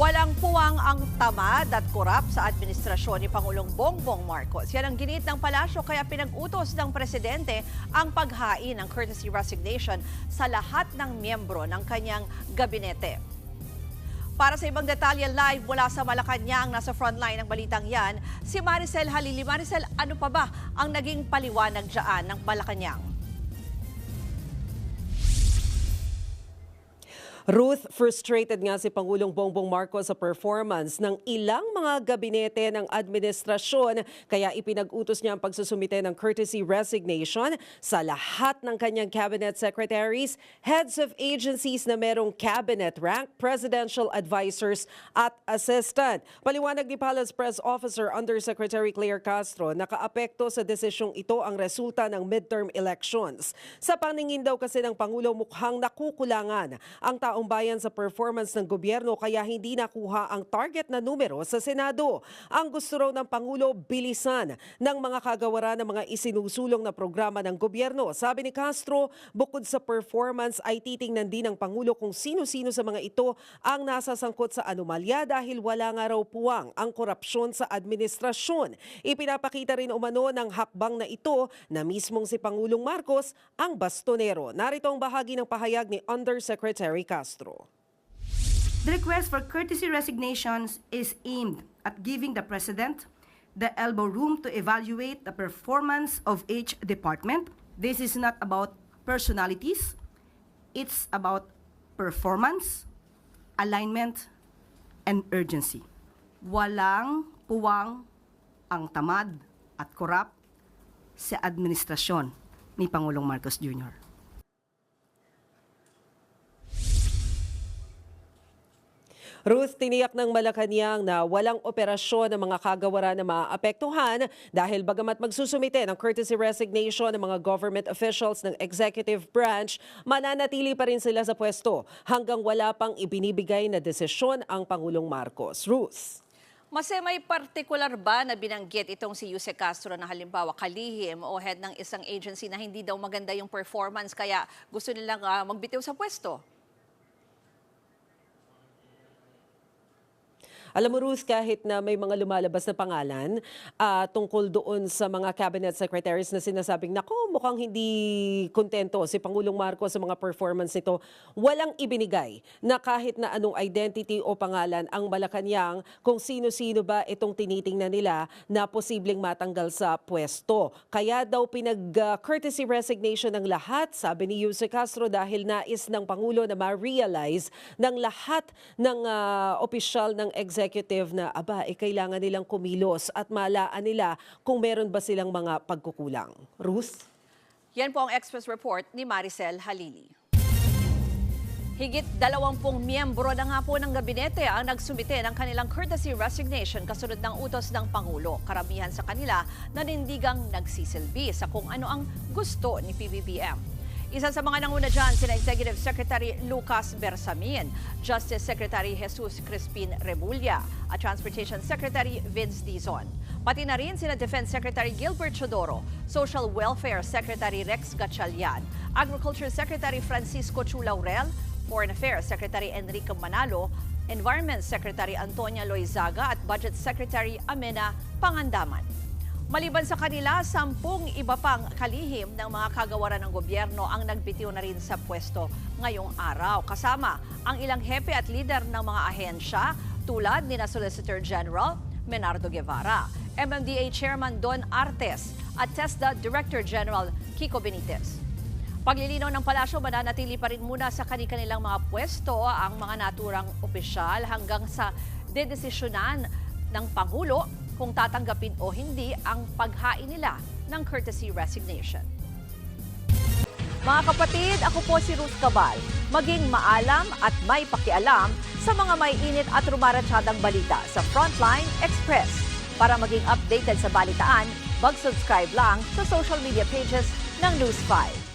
Walang puwang ang tamad at korap sa administrasyon ni Pangulong Bongbong Marcos. Yan ang ginit ng palasyo kaya pinag-utos ng presidente ang paghain ng courtesy resignation sa lahat ng miyembro ng kanyang gabinete. Para sa ibang detalye live mula sa Malacanang, nasa frontline ng balitang yan, si Maricel Halili. Maricel, ano pa ba ang naging paliwanag dyan ng Malacanang? Ruth, frustrated nga si Pangulong Bongbong Marcos sa performance ng ilang mga gabinete ng administrasyon kaya ipinag-utos niya ang pagsusumite ng courtesy resignation sa lahat ng kanyang cabinet secretaries, heads of agencies na merong cabinet rank, presidential advisors at assistant. Paliwanag ni Palace Press Officer Undersecretary Claire Castro, nakaapekto sa desisyong ito ang resulta ng midterm elections. Sa paningin daw kasi ng Pangulo mukhang nakukulangan ang taong bayan sa performance ng gobyerno kaya hindi nakuha ang target na numero sa Senado. Ang gusto raw ng Pangulo bilisan ng mga kagawaran ng mga isinusulong na programa ng gobyerno. Sabi ni Castro, bukod sa performance ay titingnan din ng Pangulo kung sino-sino sa mga ito ang nasasangkot sa anomalya dahil wala nga raw puwang ang korupsyon sa administrasyon. Ipinapakita rin umano ng hakbang na ito na mismong si Pangulong Marcos ang bastonero. Narito ang bahagi ng pahayag ni Undersecretary Castro. The request for courtesy resignations is aimed at giving the President the elbow room to evaluate the performance of each department. This is not about personalities, it's about performance, alignment, and urgency. Walang puwang ang tamad at korap sa administrasyon ni Pangulong Marcos Jr. Ruth, tiniyak ng Malacanang na walang operasyon ng mga kagawaran na maapektuhan dahil bagamat magsusumite ng courtesy resignation ng mga government officials ng executive branch, mananatili pa rin sila sa pwesto hanggang wala pang ibinibigay na desisyon ang Pangulong Marcos. Ruth. Mase may partikular ba na binanggit itong si Yuse Castro na halimbawa kalihim o head ng isang agency na hindi daw maganda yung performance kaya gusto nilang ah, magbitiw sa pwesto? Alam mo, Ruth, kahit na may mga lumalabas na pangalan ah, tungkol doon sa mga cabinet secretaries na sinasabing, nako, mukhang hindi kontento si Pangulong Marcos sa mga performance nito, walang ibinigay na kahit na anong identity o pangalan ang Malacanang kung sino-sino ba itong tinitingnan nila na posibleng matanggal sa pwesto. Kaya daw pinag-courtesy resignation ng lahat, sabi ni Yuse Castro, dahil nais ng Pangulo na ma-realize ng lahat ng ah, opisyal ng executive na aba, eh, kailangan nilang kumilos at malaan nila kung meron ba silang mga pagkukulang. Ruth? Yan po ang Express Report ni Maricel Halili. Higit dalawampung miyembro na nga po ng gabinete ang nagsumite ng kanilang courtesy resignation kasunod ng utos ng Pangulo. Karamihan sa kanila nanindigang nagsisilbi sa kung ano ang gusto ni PBBM. Isa sa mga nanguna dyan, sina Executive Secretary Lucas Bersamin, Justice Secretary Jesus Crispin Remulla, at Transportation Secretary Vince Dizon. Pati na rin sina Defense Secretary Gilbert Chodoro, Social Welfare Secretary Rex Gatchalian, Agriculture Secretary Francisco Chulaurel, Foreign Affairs Secretary Enrique Manalo, Environment Secretary Antonia Loizaga at Budget Secretary Amena Pangandaman. Maliban sa kanila, sampung iba pang kalihim ng mga kagawaran ng gobyerno ang nagbitiw na rin sa pwesto ngayong araw. Kasama ang ilang hepe at lider ng mga ahensya tulad ni na Solicitor General Menardo Guevara, MMDA Chairman Don Artes at TESDA Director General Kiko Benitez. Paglilinaw ng palasyo, mananatili pa rin muna sa kanilang mga pwesto ang mga naturang opisyal hanggang sa dedesisyonan ng Pangulo kung tatanggapin o hindi ang paghain nila ng courtesy resignation. Mga kapatid, ako po si Ruth Cabal. Maging maalam at may pakialam sa mga may init at rumaratsyadang balita sa Frontline Express. Para maging updated sa balitaan, mag-subscribe lang sa social media pages ng News 5.